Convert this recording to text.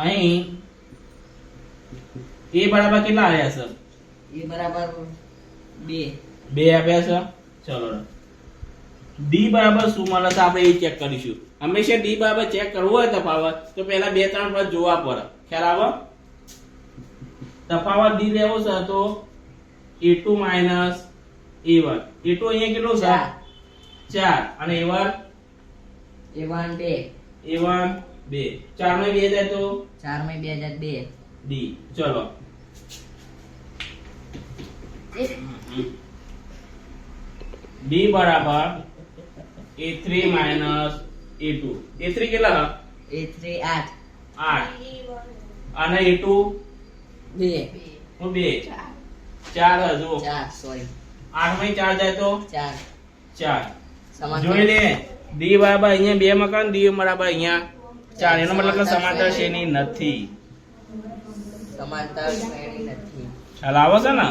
અહીં એ બરાબર કેટલા આવ્યા સર એ બરાબર બે. બે આપ્યા છે? ચલો. ડી બરાબર શું મળે છે આપણે એ ચેક કરીશું. હંમેશા ડી બરાબર ચેક કરવું હોય તફાવત તો પહેલા બે ત્રણ પદ જોવા પડે. ખ્યાલ આવે? તફાવત ડી લેવો છે તો A two minus A one A two અહીંયા કેટલું છે? ચાર. અને એ વન એ વન બે. એ વન બે. ચારમાં બે જાય તો? ચારમાં બે હજાર બે. ડી ચલો. ડી બરાબર. A three minus A two A three કેટલા એ થ્રી આઠ. આઠ. અને એ ટુ બે. બે. ચાર હજુ ચાર સોરી આઠમાં ચાર જાય તો? ચાર. ચાર. જોઈ લે. ડી બરાબર અહીંયા બે મકાન ડી બરાબર અહીંયા. ચાર એનો મતલબ કે સમાંતર શ્રેણી નથી. સમાંતર શ્રેણી નથી. ખ્યાલ આવો છે ને?